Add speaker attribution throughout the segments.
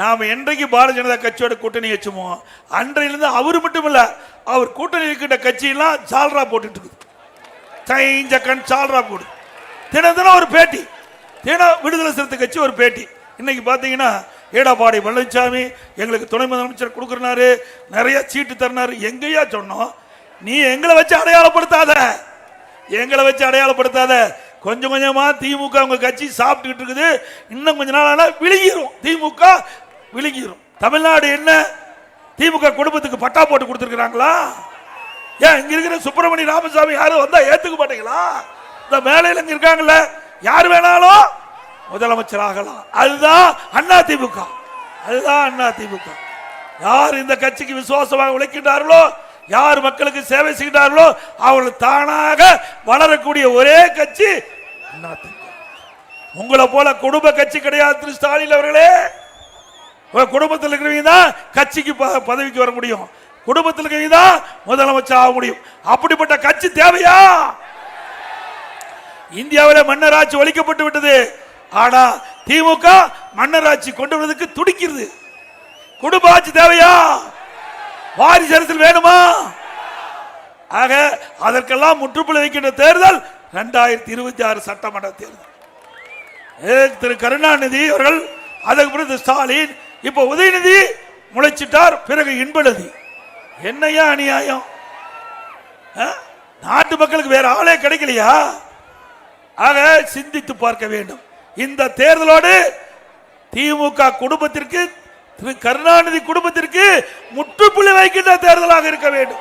Speaker 1: நாம் என்றைக்கு பாரதிய ஜனதா கட்சியோட கூட்டணி வச்சுமோ அன்றையிலிருந்து அவர் மட்டும் இல்லை அவர் கூட்டணி இருக்கின்ற கட்சியெல்லாம் சால்ரா போட்டுட்டு இருக்குது. கண் சால்ரா போடு தினம் தினம் ஒரு பேட்டி. தினம் விடுதலை சிறுத்தை கட்சி ஒரு பேட்டி. இன்னைக்கு பார்த்தீங்கன்னா ஏடாப்பாடி பழனிசாமி எங்களுக்கு துணை முதலமைச்சர் கொடுக்குறாரு நிறைய சீட்டு தரனாரு எங்கேயா சொன்னோம் நீ எங்களை வச்சு அடையாளப்படுத்தாத. எங்களை வச்சு அடையாளப்படுத்தாத. கொஞ்சம் கொஞ்சமா திமுக உங்க கட்சி சாப்பிட்டுக்கிட்டு இருக்குது. இன்னும் கொஞ்ச நாள் ஆனால் விழுகிரும். திமுக விழுங்கிடும் தமிழ்நாடு என்ன? திமுக குடும்பத்துக்கு பட்டா போட்டு கொடுத்துருக்குறாங்களா? ஏன் இங்க இருக்கிற சுப்பிரமணிய ராமசாமி யாரும் வந்தா ஏத்துக்க மாட்டீங்களா? இந்த மேலையில இங்க இருக்காங்கல்ல யார் வேணாலும் முதலமைச்சர் ஆகலாம். அதுதான் அண்ணா திமுக. அதுதான் அண்ணா திமுக. யார் இந்த கட்சிக்கு விசுவாசமாக உழைக்கின்றார்களோ யார் மக்களுக்கு சேவை செய்கிறார்களோ அவர்கள் தானாக வளரக்கூடிய ஒரே கட்சி அண்ணா திமுக. உங்களை போல குடும்ப கட்சி கிடையாது திரு ஸ்டாலின் அவர்களே. குடும்பத்தில் இருக்கிறவங்க தான் கட்சிக்கு ப- பதவிக்கு வர முடியும். குடும்பத்தில் இருக்கிறவங்க தான் முதலமைச்சர் ஆக முடியும். அப்படிப்பட்ட கட்சி தேவையா? இந்தியாவில் மன்னராட்சி ஒழிக்கப்பட்டு விட்டது. ஆனா திமுக மன்னராட்சி கொண்டு வருவதற்கு துடிக்கிறது. குடும்ப ஆட்சி தேவையா? வாரிசு அரசியல் வேணுமா? ஆக அதற்கெல்லாம் முற்றுப்புள்ளி வைக்கின்ற தேர்தல் இரண்டாயிரத்தி இருபத்தி ஆறு சட்டமன்ற தேர்தல். திரு கருணாநிதி அவர்கள் அதற்கு பிறகு ஸ்டாலின் இப்போ உதயநிதி முளைச்சிட்டார் பிறகு இன்பநிதி என்னையா அநியாயம்? ஆ? நாட்டு மக்களுக்கு வேற ஆளே கிடைக்கலையா? ஆக சிந்தித்து பார்க்க வேண்டும். இந்த தேர்தலோடு திமுக குடும்பத்திற்கு திரு கருணாநிதி குடும்பத்திற்கு முற்றுப்புள்ளி வைக்கின்ற தேர்தலாக இருக்க வேண்டும்.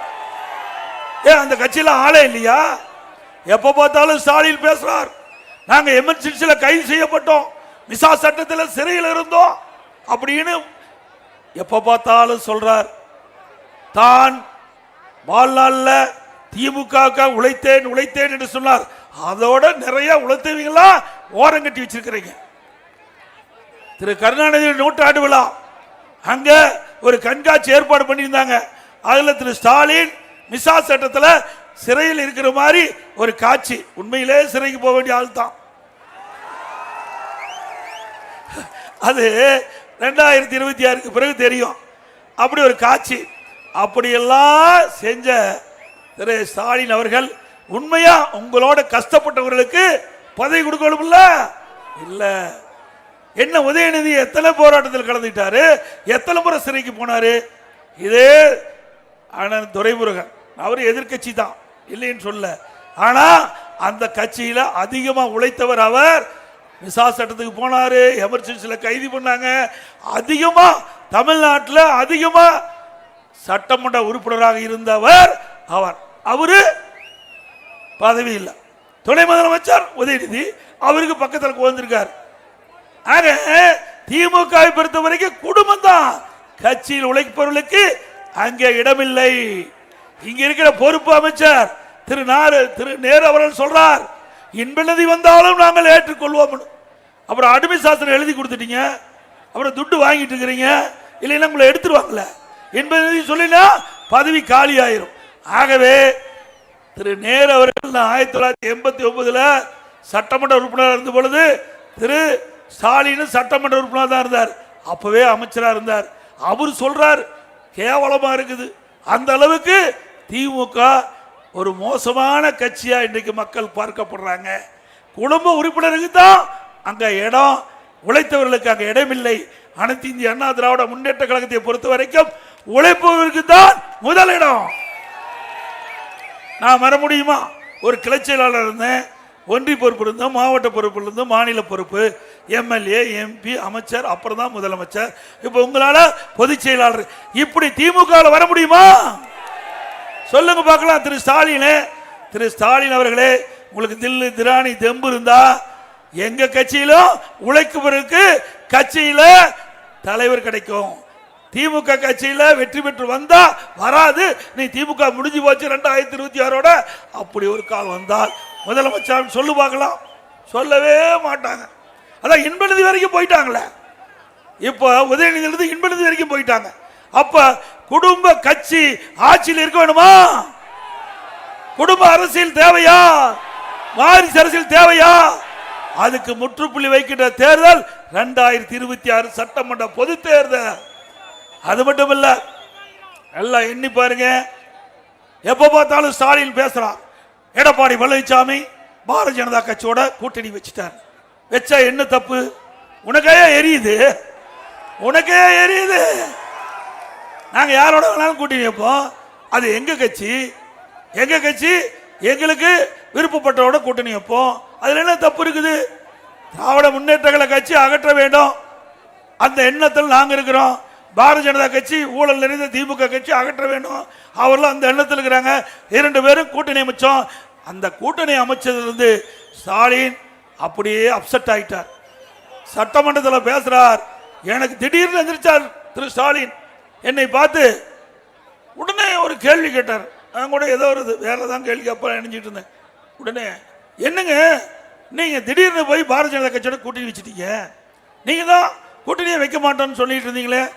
Speaker 1: ஏன் அந்த கட்சியில் ஆளே இல்லையா? எப்ப பார்த்தாலும் ஸ்டாலின் பேசுறார். நாங்க எமர்ஜென்சியில் கைது செய்யப்பட்டோம். மிசா சட்டத்தில் சிறையில் இருந்தோம். அப்படின்னு எப்ப பார்த்தாலும் சொல்றார். தான் வாழ்நாளில் திமுக உழைத்தேன் உழைத்தேன் என்று சொன்னார். அதோட நிறைய உழைத்தவங்களா ஓரம் கட்டி வச்சிருக்கிறீங்க. திரு கருணாநிதி நூற்றாண்டு விழா. அங்க ஒரு கண்காட்சி ஏற்பாடு பண்ணியிருந்தாங்க. அதுல திரு ஸ்டாலின் மிசா சட்டத்தில் சிறையில் இருக்கிற மாதிரி ஒரு காட்சி. உண்மையிலே சிறைக்கு போக வேண்டிய ஆள் தான் அது ரெண்டாயிரத்தி இருபத்தி ஆறுக்கு பிறகு தெரியும். அப்படி ஒரு காட்சி. அப்படியெல்லாம் செஞ்ச திரு ஸ்டாலின் அவர்கள் உண்மையா உங்களோட கஷ்டப்பட்டவர்களுக்கு பதவி கொடுக்கணும்ல? இல்ல. என்ன உதயநிதி எத்தனை போராட்டத்தில் கலந்துட்டாரு எத்தனை முறை சிறைக்கு போனாரு? இதே அண்ணன் துரைமுருகன். அவர் எதிர்க்கட்சி தான். இல்லைன்னு சொல்ல ஆனா அந்த கட்சியில அதிகமா உழைத்தவர் அவர் விசா சட்டத்துக்கு போனாரு. எமர்ஜென்சியில் கைது பண்ணாங்க. அதிகமா தமிழ்நாட்டில் அதிகமா சட்டமன்ற உறுப்பினராக இருந்தவர் அவர். அவரு பதவி இல்லை. துணை முதலமைச்சர் உதயநிதி அவருக்கு பக்கத்தில் குழந்திருக்கார் ஆக திமுகவை பொறுத்த வரைக்கும் குடும்பம் தான் கட்சியில் உழைப்பவர்களுக்கு அங்கே இடமில்லை. இங்க இருக்கிற பொறுப்பு அமைச்சர் திரு நாரு திரு நேரு அவர்கள் சொல்றார் இன்பநிதி வந்தாலும் நாங்கள் ஏற்றுக்கொள்வோம் அப்புறம் அடிமை சாஸ்திரம் எழுதி கொடுத்துட்டீங்க. அப்புறம் துட்டு வாங்கிட்டு இருக்கிறீங்க. இல்லைன்னா உங்களை எடுத்துருவாங்கல்ல. என்பதை சொல்லினா பதவி காலி ஆயிரும் ஆகவே திரு நேரு அவர்கள் நான் ஆயிரத்தி தொள்ளாயிரத்தி எண்பத்தி ஒன்பதுல சட்டமன்ற உறுப்பினராக இருந்த பொழுது திரு ஸ்டாலின் சட்டமன்ற உறுப்பினர் தான் இருந்தார். அப்பவே அமைச்சராக இருந்தார். அவர் சொல்றார் கேவலமா இருக்குது. அந்த அளவுக்கு திமுக ஒரு மோசமான கட்சியா இன்றைக்கு மக்கள் பார்க்கப்படுறாங்க. குடும்ப உறுப்பினருக்கு தான் அங்கே இடம் உழைத்தவர்களுக்கு அங்கே இடமில்லை. அனைத்து இந்திய அண்ணா திராவிட முன்னேற்ற கழகத்தை பொறுத்த வரைக்கும் உழைப்பவருக்கு தான் முதலிடம் நான் வர முடியுமா? ஒரு கிளை செயலாளர் இருந்தேன். ஒன்றிய பொறுப்பு இருந்தோம் மாவட்ட பொறுப்பு இருந்தோம் மாநில பொறுப்பு. எம்எல்ஏ எம்பி அமைச்சர் அப்புறம் தான் முதலமைச்சர். இப்போ உங்களால் பொதுச் செயலாளர் இப்படி திமுக வர முடியுமா? சொல்லுங்க பார்க்கலாம் திரு ஸ்டாலின். திரு ஸ்டாலின் அவர்களே உங்களுக்கு தில்லு திராணி தெம்பு இருந்தால் எங்க கட்சியிலும் உழைக்குவருக்கு கட்சியில தலைவர் கிடைக்கும். திமுக கட்சியில வெற்றி பெற்று வந்தா வராது. நீ திமுக முடிஞ்சு போச்சு ரெண்டாயிரத்தி இருபத்தி ஆறோட. அப்படி ஒரு கால் வந்தால் முதலமைச்சர் சொல்லு பார்க்கலாம். சொல்லவே மாட்டாங்க. அதான் இன்பநிதி வரைக்கும் போயிட்டாங்களே இப்போ உதயநிதியிலிருந்து இன்பநிதி வரைக்கும் போயிட்டாங்க. அப்ப குடும்ப கட்சி ஆட்சியில் இருக்க வேணுமா? குடும்ப அரசியல் தேவையா? வாரிசு அரசியல் தேவையா? அதுக்கு முற்றுப்புள்ளி வைக்கின்ற தேர்தல் ரெண்டாயிரத்தி இருபத்தி ஆறு சட்டமன்ற பொது தேர்தல். அது மட்டும் இல்ல எல்லாம் எண்ணி பாருங்க. எப்ப பார்த்தாலும் ஸ்டாலின் பேசுறான். எடப்பாடி பழனிசாமி பாரதிய ஜனதா கட்சியோட கூட்டணி வச்சுட்டார். வச்சா என்ன தப்பு? உனக்கே எரியுது. உனக்கே எரியுது. நாங்க யாரோட வேணாலும் கூட்டணி வைப்போம். அது எங்க கட்சி? எங்க கட்சி எங்களுக்கு விருப்பப்பட்டவோட கூட்டணி வைப்போம். அதில் என்ன தப்பு இருக்குது? திராவிட முன்னேற்றங்களை கட்சி அகற்ற வேண்டும். அந்த எண்ணத்தில் நாங்கள் இருக்கிறோம். பாரதிய ஜனதா கட்சி ஊழல் நிறைந்த திமுக கட்சி அகற்ற வேண்டும். அவர்களும் அந்த எண்ணத்தில் இருக்கிறாங்க. இரண்டு பேரும் கூட்டணி அமைச்சோம். அந்த கூட்டணி அமைச்சதுலேருந்து ஸ்டாலின் அப்படியே அப்செட் ஆகிட்டார் சட்டமன்றத்தில் பேசுகிறார் எனக்கு திடீர்னு எந்திரிச்சார் திரு ஸ்டாலின். என்னை பார்த்து உடனே ஒரு கேள்வி கேட்டார். நான் கூட ஏதோ ஒரு இது தான் கேள்வி அப்புறம் நினைஞ்சிட்டு இருந்தேன். உடனே என்னங்க? நீங்கள் திடீர்னு போய் பாரதிய ஜனதா கட்சியோட கூட்டணி வச்சுட்டீங்க. நீங்கள் தான் கூட்டணியை வைக்க மாட்டோம்னு சொல்லிட்டு இருந்தீங்களே.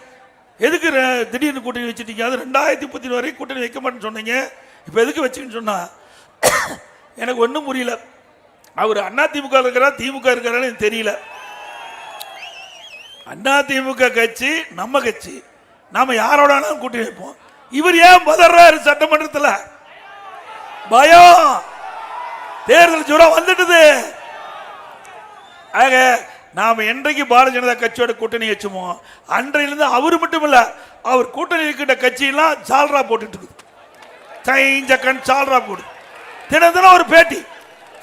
Speaker 1: எதுக்கு ரெ- திடீர்னு கூட்டணி வச்சுட்டீங்க? அது ரெண்டாயிரத்தி முப்பத்தி வரைக்கும் கூட்டணி வைக்க மாட்டேன்னு சொன்னீங்க. இப்போ எதுக்கு வச்சுன்னு சொன்னா எனக்கு ஒன்றும் புரியல. அவர் அண்ணா திமுக இருக்கிறா திமுக இருக்கிறான்னு எனக்கு தெரியல. அண்ணா திமுக கட்சி நம்ம கட்சி. நாம் யாரோட வேணாலும் கூட்டி வைப்போம். இவர் ஏன் பதறாரு சட்டமன்றத்தில்? பயம். தேர்தல் ஜூரம் வந்துட்டுது. ஆக நாம் என்றைக்கு பாரதிய ஜனதா கட்சியோட கூட்டணி வச்சுமோ அன்றையிலிருந்து அவர் மட்டும் இல்லை அவர் கூட்டணி இருக்கின்ற கட்சியெல்லாம் சால்ரா போட்டுட்டு இருக்குது. கைஞ்ச கண் சால்ரா போடு. தினம் தினம் ஒரு பேட்டி.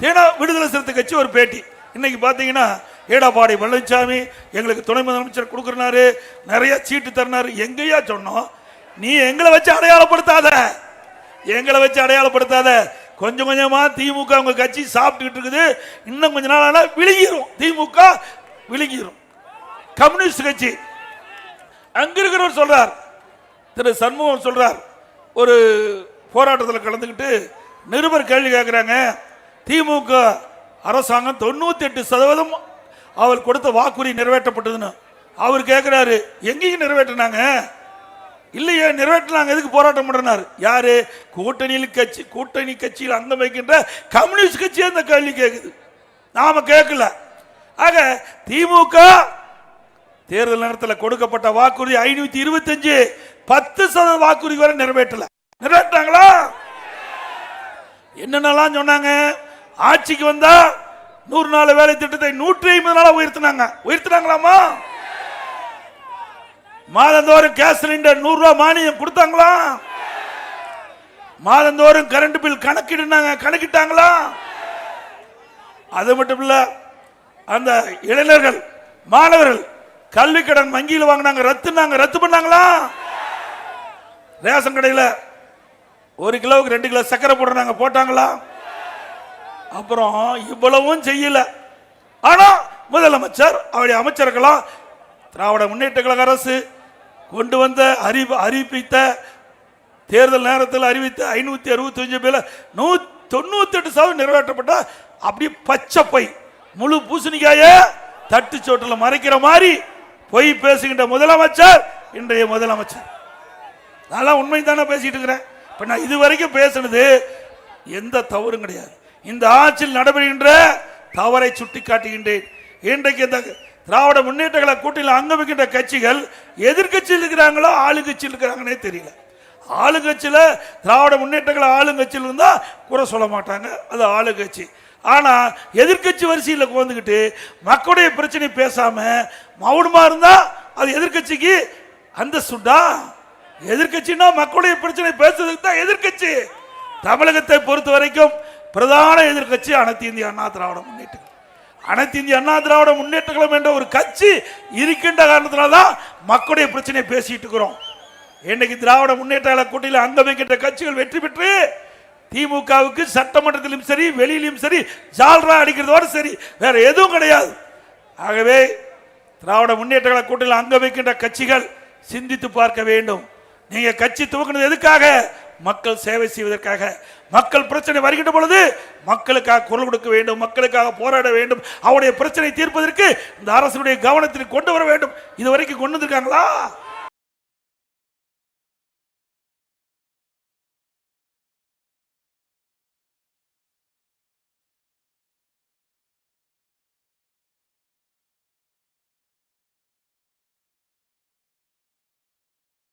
Speaker 1: தினம் விடுதலை சிறுத்தை கட்சி ஒரு பேட்டி. இன்னைக்கு பார்த்தீங்கன்னா எடப்பாடி பழனிசாமி எங்களுக்கு துணை முதலமைச்சர் கொடுக்குறாரு நிறைய சீட்டு தரனாரு எங்கேயா சொன்னோம்? நீ எங்களை வச்சு அடையாளப்படுத்தாத. எங்களை வச்சு அடையாளப்படுத்தாத. கொஞ்சம் கொஞ்சமாக திமுக அவங்க கட்சி சாப்பிட்டுக்கிட்டு இருக்குது. இன்னும் கொஞ்ச நாள் ஆனால் விழுங்கிரும். திமுக விழுங்கிடும் கம்யூனிஸ்ட் கட்சி. அங்க இருக்கிறவர் சொல்றார். திரு சண்முகம் சொல்றார். ஒரு போராட்டத்தில் கலந்துக்கிட்டு நிருபர் கேள்வி கேட்குறாங்க திமுக அரசாங்கம் தொண்ணூத்தி எட்டு சதவீதம் அவர் கொடுத்த வாக்குறுதி நிறைவேற்றப்பட்டதுன்னு. அவர் கேட்குறாரு எங்கேயும் நிறைவேற்றினாங்க? இல்லையே நிறைவேற்றினாங்க. எதுக்கு போராட்டம் பண்றாரு யாரு? கூட்டணியில் கட்சி கூட்டணி கட்சியில் அந்த வைக்கின்ற கம்யூனிஸ்ட் கட்சி அந்த கேள்வி கேட்குது நாம கேட்கல. ஆக திமுக தேர்தல் நேரத்தில் கொடுக்கப்பட்ட வாக்குறுதி ஐநூத்தி இருபத்தஞ்சு. பத்து சதவீத வாக்குறுதி வரை நிறைவேற்றல. நிறைவேற்றாங்களா என்னென்னலாம் சொன்னாங்க? ஆட்சிக்கு வந்தா நூறு நாள் வேலை திட்டத்தை நூற்றி ஐம்பது நாளா உயர்த்தினாங்க. உயர்த்தினாங்களாமா மாதந்தோறும் கேஸ் சிலிண்டர் நூறு ரூபாய் மானியம் கொடுத்தாங்களா? மாதந்தோறும் கரண்ட் பில் கணக்கிடுனாங்க கணக்கிட்டாங்களா? அது மட்டும் இல்ல அந்த இளைஞர்கள் மாணவர்கள் கல்வி கடன் வங்கியில் வாங்கினாங்க ரத்துனாங்க ரத்து பண்ணாங்களா? ரேஷன் கடையில் ஒரு கிலோவுக்கு ரெண்டு கிலோ சக்கரை போடுறாங்க போட்டாங்களா? அப்புறம் இவ்வளவும் செய்யல. ஆனா முதலமைச்சர் அவருடைய அமைச்சர்களாம் திராவிட முன்னேற்ற கழக அரசு கொண்டு வந்த அறிவு அறிவித்த தேர்தல் நேரத்தில் அறிவித்த ஐநூற்றி அறுபத்தி அஞ்சு பேர்ல நூ தொண்ணூத்தி எட்டு சதவீதம் நிறைவேற்றப்பட்ட அப்படி பச்சை பை முழு பூசணிக்காய தட்டு சோட்டில் மறைக்கிற மாதிரி பொய் பேசுகின்ற முதலமைச்சர் இன்றைய முதலமைச்சர். நான் உண்மை தானே பேசிட்டு இருக்கிறேன். இப்போ நான் இது வரைக்கும் பேசுனது எந்த தவறும் கிடையாது. இந்த ஆட்சியில் நடைபெறுகின்ற தவறை சுட்டி காட்டுகின்றேன் இன்றைக்கு இந்த திராவிட முன்னேற்றங்களை கூட்டில் அங்கமிக்கின்ற கட்சிகள் எதிர்க்கட்சியில் இருக்கிறாங்களோ ஆளுங்கட்சியில் இருக்கிறாங்கன்னே தெரியல. ஆளுங்கட்சியில் திராவிட முன்னேற்றங்களை ஆளுங்கட்சியில் இருந்தால் குறை சொல்ல மாட்டாங்க. அது ஆளுங்கட்சி. ஆனால் எதிர்க்கட்சி வரிசையில் வந்துக்கிட்டு மக்களுடைய பிரச்சனை பேசாமல் மௌனமா இருந்தால் அது எதிர்க்கட்சிக்கு அந்த சுண்டா எதிர்க்கட்சின்னா மக்களுடைய பிரச்சனை பேசுறதுக்கு தான் எதிர்க்கட்சி தமிழகத்தை பொறுத்த வரைக்கும் பிரதான எதிர்க்கட்சி அனைத்து இந்திய அண்ணா திராவிட முன்னேற்றம் அனைத்து இந்திய அண்ணா திராவிட முன்னேற்ற கழகம் என்ற ஒரு கட்சி இருக்கின்ற காரணத்தினால தான் மக்களுடைய பிரச்சனையை பேசிட்டு இருக்கிறோம். இன்னைக்கு திராவிட முன்னேற்ற கழக கூட்டணியில் அங்கமைக்கின்ற கட்சிகள் வெற்றி பெற்று திமுகவுக்கு சட்டமன்றத்திலும் சரி வெளியிலும் சரி ஜால்ரா அடிக்கிறதோடு சரி வேற எதுவும் கிடையாது. ஆகவே திராவிட முன்னேற்ற கழக கூட்டணியில் அங்க வைக்கின்ற கட்சிகள் சிந்தித்து பார்க்க வேண்டும். நீங்க கட்சி துவக்கினது எதுக்காக? மக்கள் சேவை செய்வதற்காக மக்கள் பிரச்சனை வருகின்ற பொழுது மக்களுக்காக குரல் கொடுக்க வேண்டும் மக்களுக்காக போராட வேண்டும். அவருடைய பிரச்சனை தீர்ப்பதற்கு இந்த அரசனுடைய கவனத்தில் கொண்டு வர வேண்டும். இது வரைக்கும் கொண்டு வந்திருக்காங்களா?